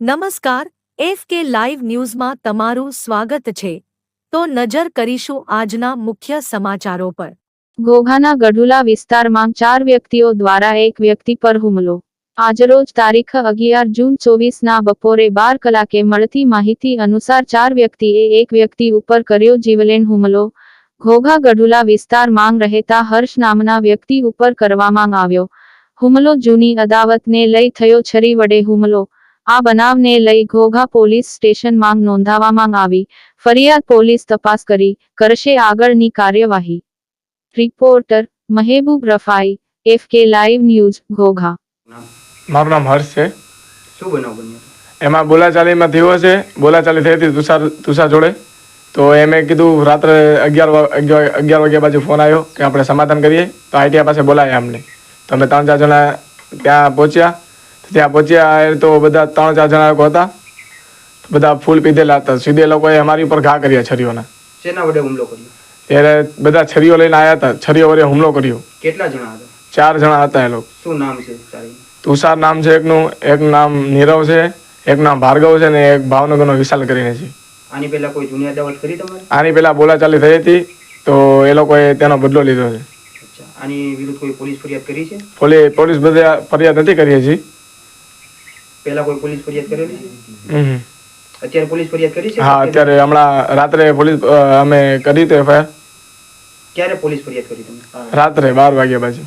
નમસ્કાર, F K live ન્યૂઝમાં તમારું સ્વાગત છે. તો નજર કરીશું આજના મુખ્ય સમાચારો પર. ઘોઘાના ગઢુલા વિસ્તારમાં ચાર વ્યક્તિઓ દ્વારા એક વ્યક્તિ પર હુમલો. આજરોજ તારીખ અગિયાર જૂન ચોવીસના બપોરે બાર કલાકે મળતી માહિતી અનુસાર ચાર વ્યક્તિએ એક વ્યક્તિ ઉપર કર્યો જીવલેણ હુમલો. ઘોઘા ગઢુલા વિસ્તાર માંગ રહેતા હર્ષ નામના વ્યક્તિ ઉપર કરવામાં આવ્યો. હુમલો જૂની અદાવતને લઈ થયો છરી વડે હુમલો. આ બનાવને લઈ ઘોઘા પોલીસ સ્ટેશન માંગ નોંધાવવામાં આવી. ફરિયાદ પોલીસ તપાસ કરી કરશે આગળની કાર્યવાહી. Reporter Mehboob Rafai F K live news Ghogha. મારું નામ હર્ષ છે. શું બનાવ બન્યો? એમાં બોલાચાલીમાં થયો છે. બોલાચાલી થઈ હતી તુષાર તુષાર જોડે. તો એ મેં કીધું રાત્રે અગિયાર અગિયાર વાગ્યા બાજુ ફોન આવ્યો કે આપણે સમાધાન કરીએ. તો આઈટીઆઈ પાસે બોલાયા અમને. તો અમે ત્રણ ચાર જણા ત્યાં પહોંચ્યા. ત્યાં પહોંચ્યા તો બધા ત્રણ ચાર જણા લોકો હતા. બધા ફૂલ પીધેલા હતા. સીધે લોકોએ અમારી ઉપર ઘા કર્યા છરીઓના. શેના વડે હુમલો કર્યો? ત્યારે બધા છરીઓ લઈને આવ્યા હતા. છરીઓ વડે હુમલો કર્યો. કેટલા જણા હતા? ચાર જણા હતા એ લોકો. શું નામ છે તુષાર નામ છે એકનું. એક નામ નીરવ છે. એક નામ ભાર્ગવ છે ને એક ભાવનગરનો વિશાલ કરીને છે. આની પહેલા કોઈ જૂની અદાવત કરી તમારે? આની પહેલા બોલાચાલી થઈ હતી. તો એ લોકોએ તેનો બદલો લીધો છે. આની વિરુદ્ધ કોઈ પોલીસ ફરિયાદ કરી છે? પોલીસ ફરિયાદ નથી કરી હજી. પહેલા કોઈ પોલીસ ફરિયાદ કરેલી? છે અત્યારે પોલીસ ફરિયાદ કરી છે? હા અત્યારે હમણાં રાત્રે પોલીસ અમે કરી તો એફઆઈઆર. ક્યારે પોલીસ ફરિયાદ કરી તમે રાત્રે બાર વાગ્યા બાજુ